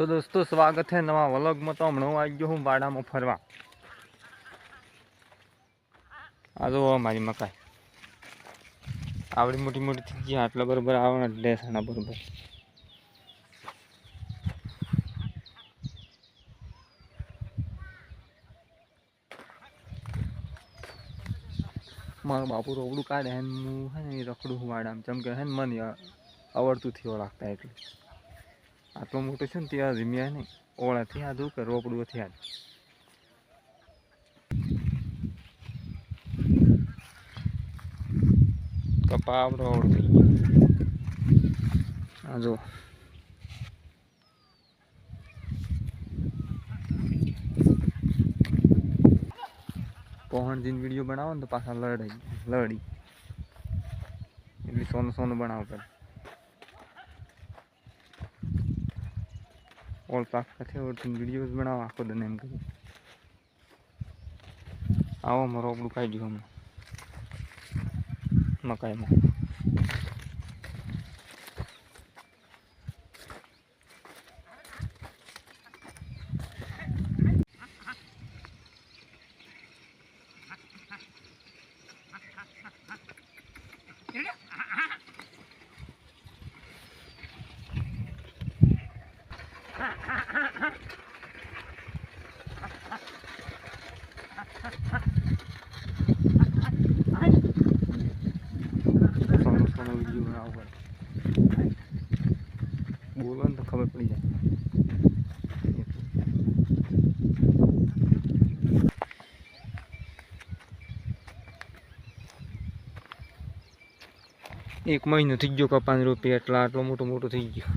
તો દોસ્તો, સ્વાગત છે નવા વલોગમાં તો હમણાં આવી ગયો હું વાડામાં ફરવા. આ જો મારી મકાઈ. આવડી મોટી મોટી થઈ ગઈ આટલા બરોબર આવે ડેસાના બરોબર. મારો બાપુ રોકડું કાઢે હે હું હે ને રખડું વાડામાં. ચમ કે હે ને મને આવડતું થયો લાગતા એટલે. આટલો મોટો છે ને ત્યાં રીમ્યા નહીં. ઓળાથી આ કે રોપડુંથી થયા કપા આપણો આવડું થઈ ગયો. આ જો પહોંચ જીન વીડિયો બનાવો ને તો પાછા લડાઈ લડી. એટલે સોનું સોનું બનાવો પડે ઓલ પાક સાથે ઓળખીને વિડીયોઝ બનાવો આખો દને એમ કહ્યું આવો મારો આપણું કાઢ્યું હમણાં મકાઈમાં સોનું સોનું વીડિયો બોલો ને તો ખબર પડી જાય એક મહિનો થઈ ગયો કપાન રૂપિયા, એટલા આટલો મોટો મોટો થઈ ગયો.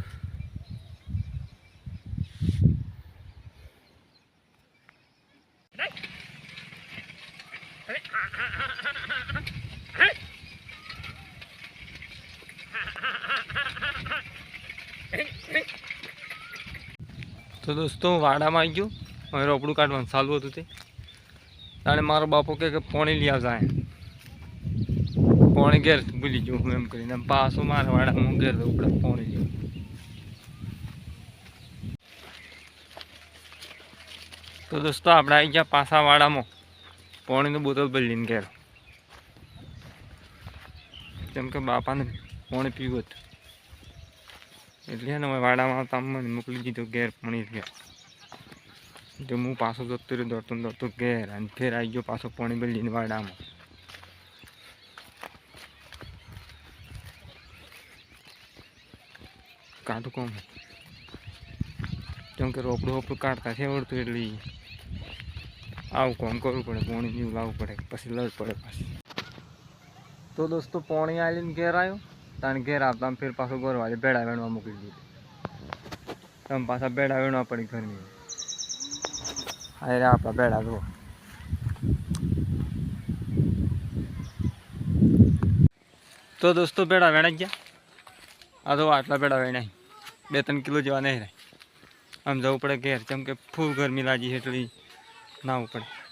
તો દોસ્તો વાડામાં આવી ગયો. હવે રોપડું કાઢવાનું ચાલુ હતું તે. અને મારો બાપો કે પોણી લઈ આવતા પોણી ઘેર ભૂલી ગયું હું એમ કરીને. પાછું મારા વાડામાં ઘેર ઉપડે પોણી લઈ તો દોસ્તો, આપણે આવી ગયા પાછા વાડામાં. પોણીની બોતલ લઈને ઘેર. કેમ કે બાપાને પોણી પીવું હતું. એટલે ને હવે વાડામાં આવતા મોકલી દીધો ઘેર પાણી ગયા તો હું પાછો જતો રહ્યો દોડતો દોડતો ઘેર અને ફેર આવી ગયો પાછો પાણી બદલીને વાડામાં. કાઢું કોમ. કેમ કે રોપડું રોપડું કાઢતા છે આવડતું એટલે આવું કોમ કરવું પડે? પોણી જેવું લાવવું પડે, પછી લડ પડે પાછી. તો દોસ્તો, પોણી આવીને ઘેર આવ્યો તાને ઘેર આવતા ફેર પાછો ગોરવાજે ભેડા વેણવા મૂકી દીધી. તમે પાછા ભેડા વેણવા પડી ઘરની. અરે આપણા ભેડા જુઓ તો દોસ્તો ભેડા વેણાઈ ગયા. આ તો આટલા ભેડા વેણાય બે ત્રણ કિલો જેવા નહીં રહે આમ જવું પડે ઘેર. કેમ કે ફૂલ ગરમી લાગી એટલે. નાવું પડે